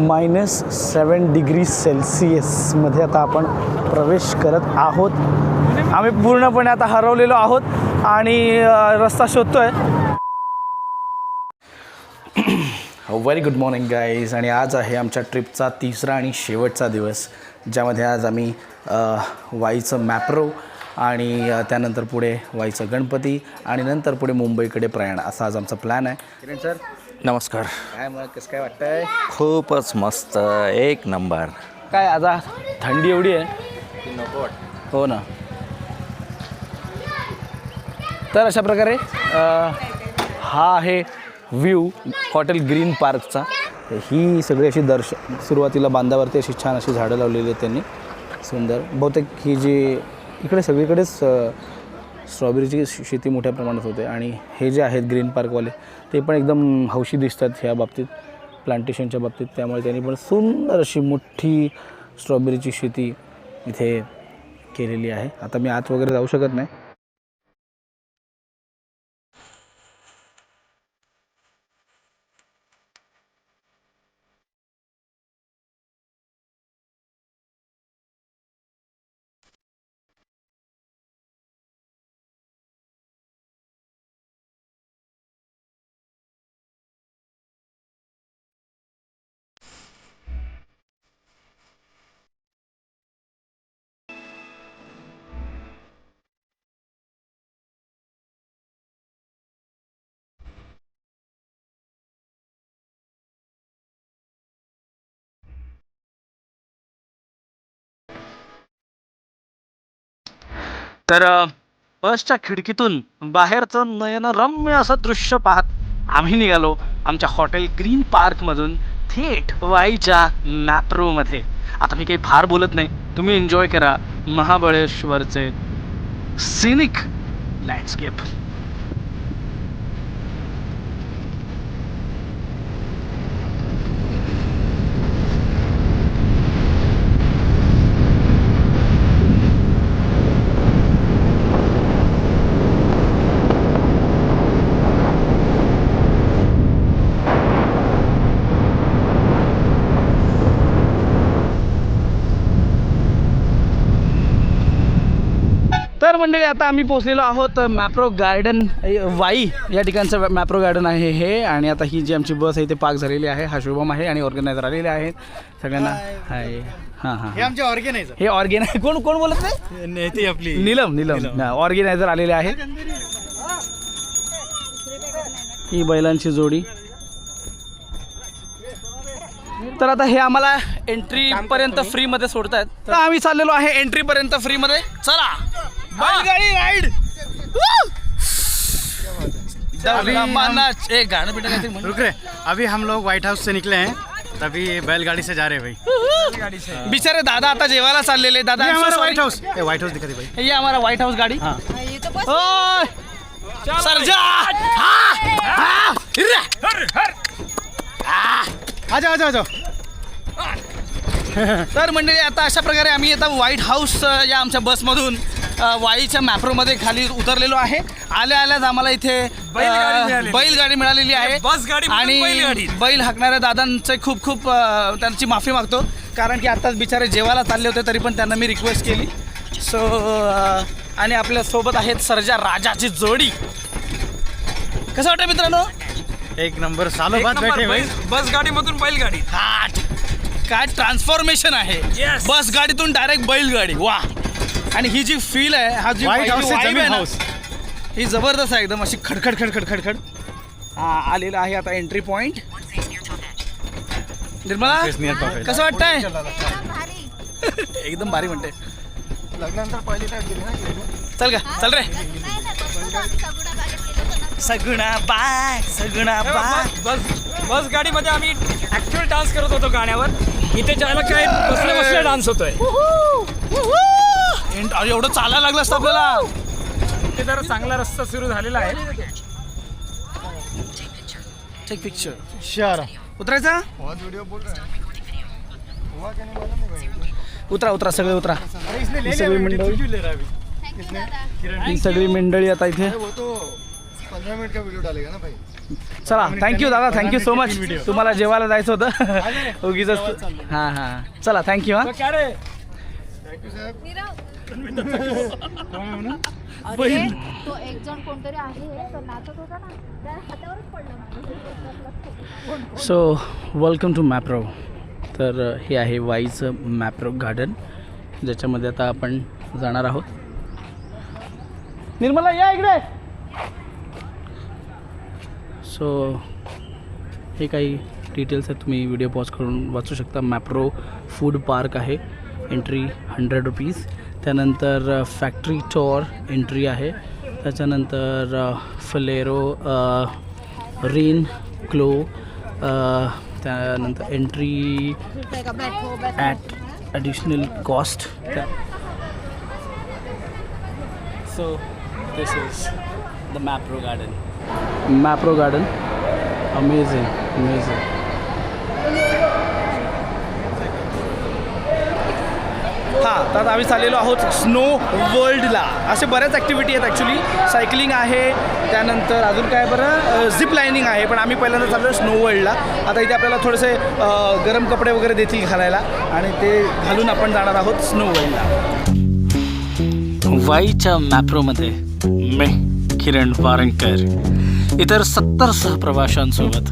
Minus सेवन degree सेल्सिअसमध्ये आता आपण प्रवेश करत आहोत. आम्ही पूर्णपणे आता हरवलेलो आहोत आणि रस्ता शोधतोय. व्हेरी गुड मॉर्निंग गाईज आणि आज आहे आमच्या ट्रिपचा तिसरा आणि शेवटचा दिवस ज्यामध्ये आज आम्ही वाईचं मॅप्रो आणि त्यानंतर पुढे वाईचं गणपती आणि नंतर पुढे मुंबईकडे प्रयाण. असा आज आमचा प्लॅन आहे. किरण सर नमस्कार. काय मग कसं काय वाटतंय? खूपच मस्त. एक नंबर. काय आता थंडी एवढी आहे? हो ना. तर अशा प्रकारे अ, हा आहे व्ह्यू हॉटेल ग्रीन पार्कचा. ही सगळी अशी दर्श सुरुवातीला बांधावरती अशी छान अशी झाडं लावलेली आहेत त्यांनी. सुंदर. बहुतेक ही जी इकडे सगळीकडेच अ, स्ट्रॉबेरीची शेती मोठ्या प्रमाणात होते आणि हे जे आहेत ग्रीन पार्कवाले ते पण एकदम हौशी दिसतात ह्या बाबतीत प्लांटेशनच्या बाबतीत. त्यामुळे त्यांनी पण सुंदर अशी मोठी स्ट्रॉबेरीची शेती इथे केलेली आहे. आता मी आत वगैरे जाऊ शकत नाही. तर बसच्या खिडकीतून बाहेरचं नयनरम्य असं दृश्य पाहत आम्ही निघालो आमच्या हॉटेल ग्रीन पार्कमधून थेट वाईच्या मॅप्रोमध्ये आता मी काही फार बोलत नाही. तुम्ही एन्जॉय करा महाबळेश्वरचे सिनिक लँडस्केप तर मंडळी आता आम्ही पोहोचलेलो आहोत मॅप्रो गार्डन वाई या ठिकाणचं मॅप्रो गार्डन आहे हे. आणि आता ही जी आमची बस आहे ते पार्क झालेली आहे. हा शुभम आहे आणि ऑर्गनायझर आलेले आहेत. सगळ्यांना हाय हां हां हे आमचे ऑर्गनायझर हे ऑर्गेनाय कोण कोण बोलत नाही? आपली. नीलम नीलम. ऑर्गेनायझर आलेले आहेत. ही बैलांची जोडी. तर आता हे आम्हाला एंट्री पर्यंत फ्री मध्ये सोडतायत. तर आम्ही चाललेलो आहे एंट्री पर्यंत फ्री मध्ये. चला. बैलगाडी राईड एक गाणं बिणं काहीतरी म्हण. रुक रहे अभी हम लोग व्हाइट हाउस से निकले हैं तभी बैलगाड़ी से जा रहे हैं भाई। बिचारे दादा आता जेवायला चाललेले दादा ये हमारा व्हाइट हाउस ये व्हाइट हाउस दिखा दे भाई। ये हमारा व्हाइट हाउस गाड़ी। हाँ। ये ओय! सरजा हा! हा! हिर्रे! आ जाओ आ जाओ आ जाओ तर मंडळी आता अशा प्रकारे आम्ही आता व्हाईट हाऊस या आमच्या बसमधून वाईच्या मॅप्रोमध्ये खाली उतरलेलो आहे. आल्या आल्याच आम्हाला इथे बैलगाडी मिळालेली. बैलगाडी मिळालेली आहे. बस गाडीमधून आणि बैलगाडी. बैल हाकणाऱ्या दादांचे खूप खूप त्यांची माफी मागतो. कारण की आताच बिचारे जेवायला चालले होते तरी पण त्यांना मी रिक्वेस्ट केली. सो आणि आपल्यासोबत आहेत सर्जा राजाची जोडी. कसं वाटतं मित्रांनो? एक नंबर बैल- बस गाडी मधून बैलगाडी हा काय ट्रान्सफॉर्मेशन आहे. Yes. बस गाडीतून डायरेक्ट बैलगाडी. वा. आणि ही जी फील आहे हा जी आहे जमीन ना, ही जबरदस्त आहे एकदम अशी खडखड खडखड खडखड. हा आलेला आहे आता entry point Nirmala Yes, near perfect. कसं वाटतंय? एकदम भारी म्हणते. चल का चल रे. सगुणा बाय सगुणा बस बस गाडीमध्ये आम्ही ऍक्च्युअल डान्स करत होतो गाण्यावर. इथे जायला काय बसल्या बसल्या डान्स होतोय. एंड- अरे, एवढं चालायला लागलं असतं आपल्याला. इथे जरा चांगला रस्ता सुरू झालेला आहे. टेक पिक्चर शारा उतरायचा? उतरा उतरा सगळे उतरा. सगळी मंडळी. है सगळी मंडळी आता इथे. पंद्रह मिनट का वीडियो डालेगा ना भाई? चला थँक्यू दादा थँक्यू सो मच तुम्हाला जेवायला जायचं होतं. उगीच हां हां. चला थँक्यू हां. क्या रे? अरे तो एक जण कोणतरी आहे तो नाचत होता ना. त्या हातावरच पडलं सो वेलकम टू मॅप्रो तर हे आहे वाईचं मॅप्रो गार्डन ज्याच्यामध्ये आता आपण जाणार आहोत. निर्मला या इकडे. सो हे काही डिटेल्स आहेत तुम्ही व्हिडिओ पॉज करून वाचू शकता. मॅप्रो फूड पार्क आहे एंट्री हंड्रेड रुपीज त्यानंतर फॅक्टरी टॉर एंट्री आहे. त्याच्यानंतर फलेरो रेन क्लो त्यानंतर एंट्री ॲट ॲडिशनल कॉस्ट त्या so this is the Mapro garden Mapro garden amazing amazing हां तर आता आम्ही चाललेलो आहोत स्नो वर्ल्डला असे बऱ्याच ॲक्टिव्हिटी आहेत ॲक्च्युली सायकलिंग आहे त्यानंतर अजून काय बरं? झिप लाईनिंग आहे पण आम्ही पहिल्यांदा चाललो स्नो वर्ल्डला आता इथे आपल्याला थोडेसे गरम कपडे वगैरे देतील घालायला. आणि ते घालून आपण जाणार आहोत स्नो वर्ल्डला वाईच्या मॅप्रोमध्ये मी किरण वारंकर. इतर सत्तर सहप्रवाशांसोबत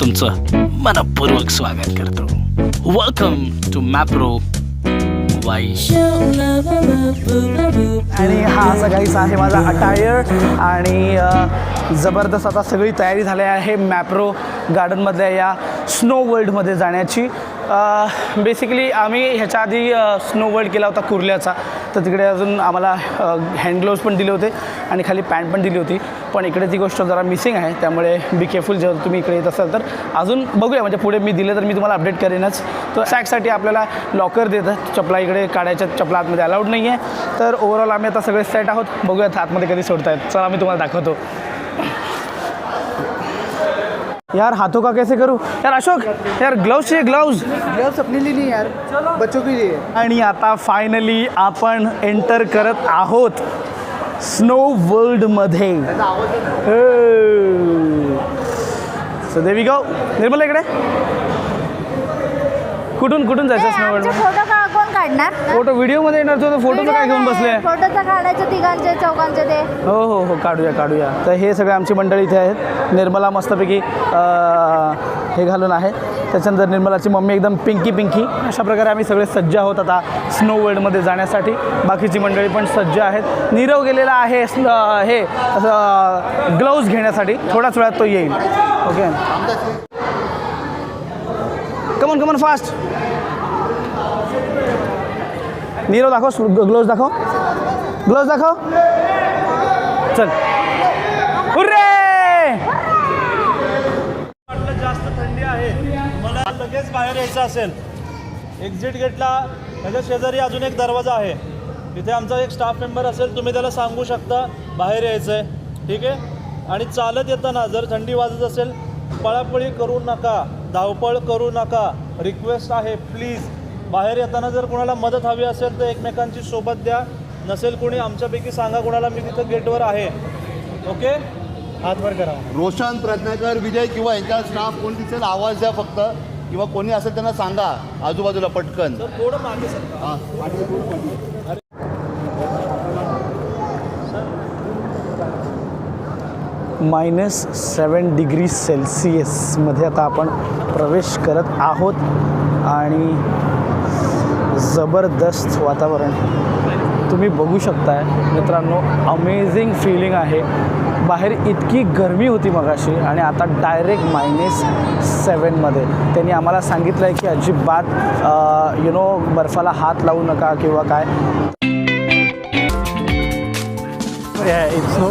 तुमचं मनपूर्वक स्वागत करतो. वेलकम टू मॅप्रो आणि हा असा काहीच आहे माझा अटायर आणि जबरदस्त आता सगळी तयारी झाली आहे मॅप्रो गार्डनमधल्या या स्नो वर्ल्डमध्ये जाण्याची. बेसिकली आम्ही ह्याच्या आधी स्नो वर्ल्ड केला होता कुर्ल्याचा. तर तिकडे अजून आम्हाला हँडग्लोव्स पण दिले होते. आणि खाली पॅन्ट पण दिली होती. पण इकडे ती गोष्ट जरा मिसिंग आहे त्यामुळे बी केअरफुल जेव्हा तुम्ही इकडे येत असाल तर. अजून बघूया म्हणजे पुढे मी दिलं तर मी तुम्हाला अपडेट करेनच. तर सॅकसाठी आपल्याला लॉकर देतं चपला इकडे काढायच्या चपला आतमध्ये अलाउड नाही आहे तर ओव्हरऑल आम्ही आता सगळे सेट आहोत. बघूयात आतमध्ये कधी सोडतायत. चला मी तुम्हाला दाखवतो. यार हाथों का कैसे करू? यार अशोक यार ग्लव्स चाहिए ग्लव्स ग्लव्स अपने लिए नहीं यार बच्चों के लिए आणि आता फायनली आपण एंटर करत आहोत. स्नो वर्ल्डमध्ये सो देवी गाव निर्मला इकडे. कुठून कुठून जायचं स्नो वर्ल्ड फोटो का कोण काढणार? फोटो व्हिडिओमध्ये येणार तो फोटोचं काय घेऊन बसले? फोटोचं काढायचं तिघांचे चौघांचे ते. हो हो हो काढूया काढूया. तर हे सगळे आमची मंडळी इथे आहेत. निर्मला मस्तपैकी हे घालून आहे. त्याच्यानंतर निर्मलाची मम्मी एकदम पिंकी पिंकी अशा प्रकारे आम्ही सगळे सज्ज आहोत आता स्नो वर्ल्डमध्ये जाण्यासाठी. बाकीची मंडळी पण सज्ज आहेत. नीरव गेलेला आहे हे असं हे ग्लव्ज घेण्यासाठी. थोड्याच वेळात तो येईल. Okay come on come on fast Nirav दाखव ग्लोव्ज दाखव. ग्लोव्ज दाखव. चल. हुर्रे! जास्त थंडी आहे मला लगेच बाहेर यायचं असेल. एक्झिट गेटला त्याच्या शेजारी अजून एक दरवाजा आहे. तिथे आमचा एक स्टाफ मेंबर असेल तुम्ही त्याला सांगू शकता बाहेर यायचं आहे ठीक आहे? आणि चालत येताना जर थंडी वाजत असेल पळापळी करू नका धावपळ करू नका. रिक्वेस्ट आहे प्लीज बाहेर येताना जर कोणाला मदत हवी असेल तर एकमेकांची सोबत द्या. नसेल कोणी आमच्यापैकी सांगा कोणाला मी तिथं गेटवर आहे. ओके हात वर करा रोशन प्रज्ञाकर विजय किंवा यांचा स्टाफ कोण दिसेल आवाज द्या फक्त. किंवा कोणी असेल त्यांना सांगा आजूबाजूला पटकन. थोडं मागे हा, थोडं. मायनस सेवन डिग्री सेल्सिअसमध्ये आता आपण प्रवेश करत आहोत. आणि जबरदस्त वातावरण. तुम्ही बघू शकताय मित्रांनो अमेझिंग फिलिंग आहे. बाहेर इतकी गरमी होती मगाशी आणि आता डायरेक्ट मायनस सेवनमध्ये त्यांनी आम्हाला सांगितलं आहे की अजिबात यु नो बर्फाला हात लावू नका किंवा काय.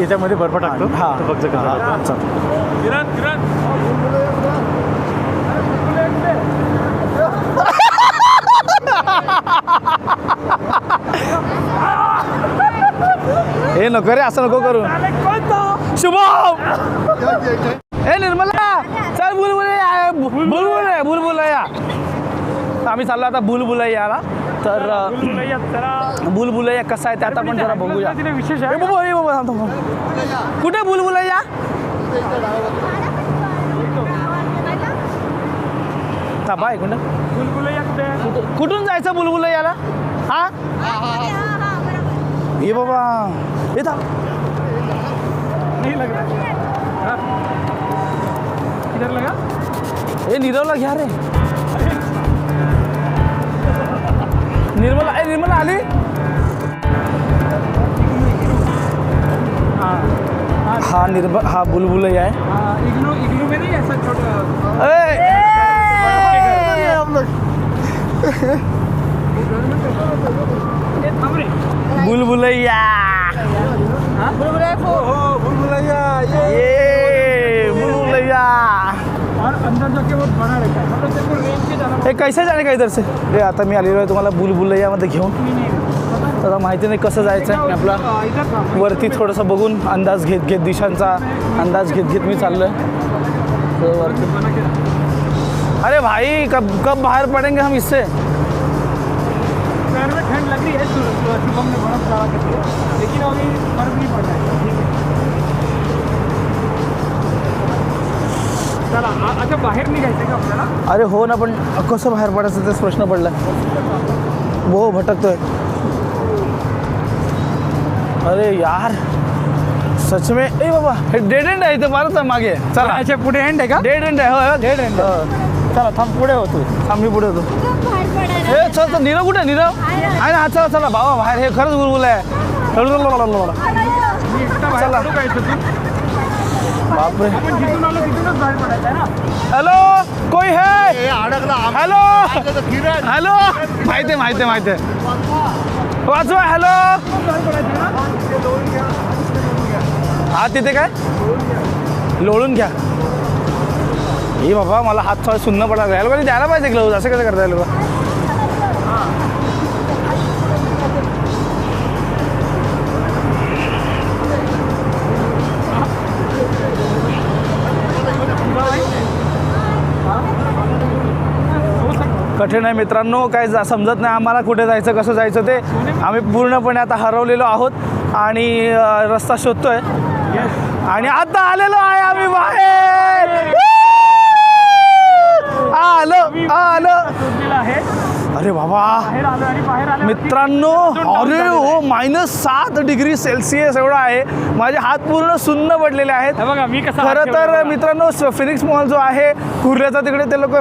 याच्यामध्ये बर्फ टाकतो. हां. फक्त हे नको रे असं नको करू. शुभम! हे निर्मला! चल बुलबुल या बुलबुल आहे बुलबुल या. आम्ही चाललो आता बुलबुलैयाला. तर बुलबुलैया कसा आहे ते आता आपण जरा बघूया. विशेष. कुठे बुलबुलैया? थांबा ऐकून? कुठून जायचं बुलबुलैयाला? हा? हे बाबा. हे थांब. नाही लग रहा हाँ. किधर लगा ए नीरवला घ्या रे निर्मला ए निर्मला आली हा निर्म हा बुलबुलई आहे हाँ, इग्नू इग्नू में नहीं ऐसा छोटा ए, ये रे बुलबुलैया ये बुलबुलैया और अंदर जाके बहुत बड़ा रहता है मतलब तेरे को रेंज के जाना हे कैसे जाणे का इधर से? ए आता मी आलेलो आहे तुम्हाला बुलबुलैयामध्ये घेऊन. आता माहिती नाही कसं जायचं आहे आपला हाँ, वरती थोडंसं बघून अंदाज घेत घेत दिशांचा अंदाज घेत घेत मी चाललो आहे वरती. बना। अरे भाई कब कब बाहर पड़ेंगे हम इससे? रही है शुभम ने बर्फ डाला करके लेकिन अभी बर्फ नहीं पड़ रहा है ठीक है चला अच्छा बाहेर निघायचं का आपल्याला? अरे हो ना पण कसं बाहेर पडायचं तेच प्रश्न पडला. हो भटकतोय. अरे यार सच में ए बाबा हे डेड एंड आहे इथे मारत आहे मागे. चला. अच्छा पुढे एंड आहे का? डेड एंड आहे हो डेड एंड चला थांब पुढे होतो. थांब मी पुढे होतो. हे चल चल निरव कुठे निरव? आहे ना हा चला चला बाबा बाहेर हे खरंच गुरगुल आहे. चला. बापरे. हॅलो कोई है? हे अडकला हॅलो. हॅलो. माहिती आहे माहिती आहे माहिती आहे. वाचवा हॅलो. हा तिथे काय? लोळून घ्या. हे बाबा मला हात थोडा सुन्न पडायला या लोकांनी द्यायला पाहिजे ग्लव्ज असं कसं करता लोक कठीण आहे मित्रांनो काय जा समजत नाही आम्हाला कुठे जायचं कसं जायचं ते. आम्ही पूर्णपणे आता हरवलेलो आहोत आणि रस्ता शोधतोय. आणि आता आलेलो आहे आम्ही बाहेर! आलो आलो. शोधलेलं आहे. अरे बाबा. मित्रांनो अरे हो मायनस सात डिग्री सेल्सिअस एवढा आहे. माझे हात पूर्ण सुन्न पडलेले आहेत. हे बघा मी खरं तर. मित्रांनो फिनिक्स मॉल जो आहे कुर्ल्याचा तिकडे ते लोक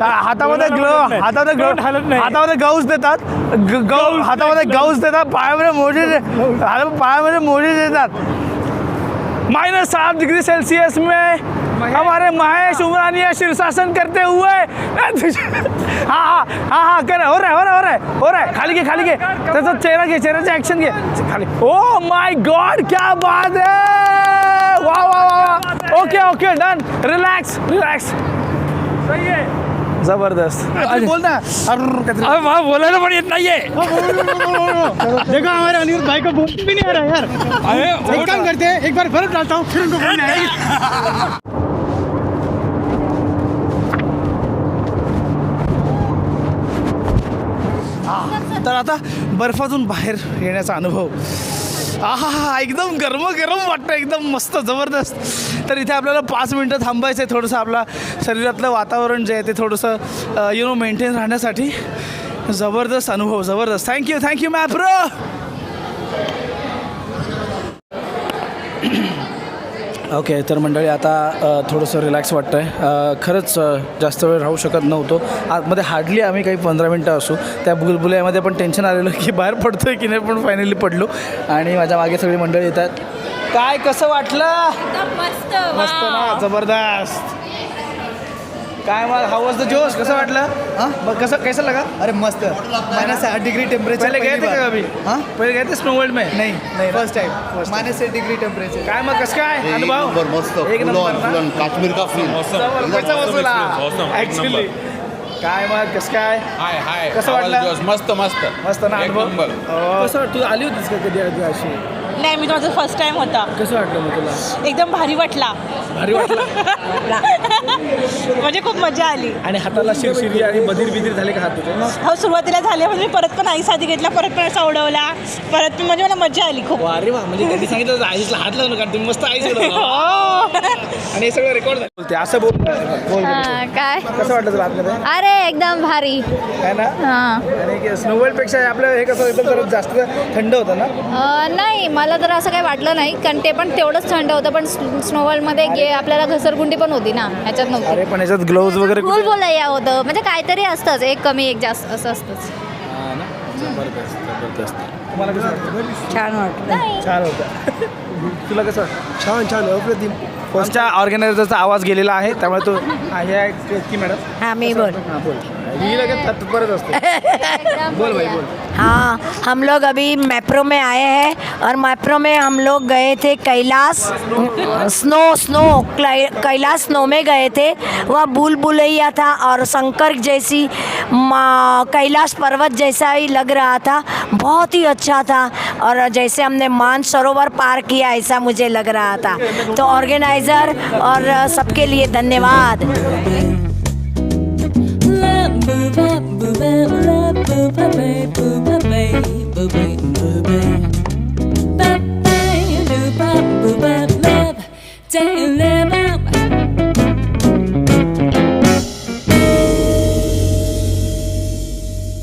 हातामध्ये ग्लो हातामध्ये तोंड हलत ग्लो नाही. हातामध्ये गाऊस देतात. ग- हातामध्ये गाऊस देतात. पायामध्ये मोजे पायामध्ये मोजे देतात. माइनस सात डिग्री सेल्सियस में. हमारे महेश उमरानिया शीर्षासन करते हुए। हा हा हा हा कर हो रहा है हो रहा है हो रहा। है हो रहा है खाली घे खाली घे त्याचा चेहरा घे चेहऱ्याचं ऍक्शन घे खाली ओ माय गॉड क्या बात है। वा वा वा okay okay done relax relax सही आहे जबरदस्त। बोल ना अरे मला बोलायला पण येत नाहीये देखो हमारे अनिरुद्ध भाई को बोल भी नहीं आ रहा यार। अरे एक काम करते हैं एक बार बर्फ डालता हूँ फिर उनको बोलने तर आता बर्फातून बाहेर येण्याचा अनुभव. आहा हा एकदम गरम गरम वाटतं एकदम मस्त जबरदस्त. तर इथे आपल्याला पाच मिनटं थांबायचं आहे थोडंसं आपला शरीरातलं वातावरण जे आहे ते थोडंसं यु नो मेंटेन राहण्यासाठी जबरदस्त अनुभव जबरदस्त. थँक्यू थँक्यू मॅप्रो ओके तर मंडळी आता थोडंसं रिलॅक्स वाटतं आहे खरंच जास्त वेळ राहू शकत नव्हतो. आतमध्ये हार्डली आम्ही काही पंधरा मिनटं असू. त्या बुलबुल्यामध्ये पण टेन्शन आलेलं की बाहेर पडतो आहे की नाही पण फायनली पडलो. आणि माझ्या मागे सगळी मंडळी येतात. काय कसं वाटलं? मस्त मस्त ना जबरदस्त. काय मग हाऊ वॉज द जोश कसं वाटलं? हां? मग कसं कैसा लगा? अरे मस्त. माइनस साठ डिग्री टेम्परेचर पहिले गए थे का कभी हाँ? पहिले गए थे स्नो वर्ल्ड में? नहीं? First time First minus eight degree temperature काय मग कसं काय? एक अनुभव? नंबर मस्त. एक फुल नंबर ऑन ना? फुल ऑन काश्मीर का फील पैसा वसुला ऍक्च्युली काय मग कसं काय? हाय हाय. कसं वाटलं? जोश. मस्त मस्त. मस्त ना एक अनुभव? नंबर. कसं वाटतं? तू आली होतीस का कधी अशी? नाही मी माझा फर्स्ट टाइम होता. कसं वाटलं मग तुला? एकदम भारी वाटला. भारी वाटलं? म्हणजे खूप मजा आली. आणि हाताला शिरशिरी आणि बधीर बिधीर झाले का हात तुझे? हो सुरुवातीला झाले म्हणजे मी परत पण आईस आधी घेतला परत पण असा उडवला. परत पण म्हणजे मला मजा आली खूप. अरे वा म्हणजे त्यांनी सांगितलं होतं, आईसला हात लावू नका तुम्ही मस्त आईस हो. आणि हे सगळं रेकॉर्ड बोलते असं बोल. बोल हा, काय? कसं वाटलं तुला आतमध्ये? अरे एकदम भारी. आहे ना? हा. आणि स्नोवर्ल्डपेक्षा आपलं हे कसं एकदम जरा जास्त थंड होतं ना? अं, नाही मला तर असं काही वाटलं नाही कारण ते पण तेवढंच थंड होतं पण स्नोवॉलमध्ये गे आपल्याला घसरगुंडी पण होती ना ह्याच्यात नव्हती. अरे पण ह्याच्यात ग्लोव्ज वगैरे फुल बोलाया होतं. म्हणजे काहीतरी असतंच एक कमी एक जास्त असं असतंच. हा ना? जबरदस्त जबरदस्त. तुम्हाला कसं वाटतं? छान वाटलं. छान होतं. तुला कसं छान छान. अप्रतिम. फर्स्टच्या ऑर्गनायझरचा आवाज गेलेला आहे त्यामुळे तो हा हे आहे की मॅडम? हा मी बोल. हां बोल. ही लगेच तत्परच असते. बोल भाई बोल. हाँ हम लोग अभी मैप्रो में आए हैं और मैप्रो में हम लोग गए थे Kailash snow snow Kailash snow में गए थे। वह भूल भुलैया था और शंकर जैसी मा- कैलाश पर्वत जैसा ही लग रहा था। बहुत ही अच्छा था और जैसे हमने मान सरोवर पार किया ऐसा मुझे लग रहा था तो ऑर्गेनाइज़र और सबके लिए धन्यवाद Love,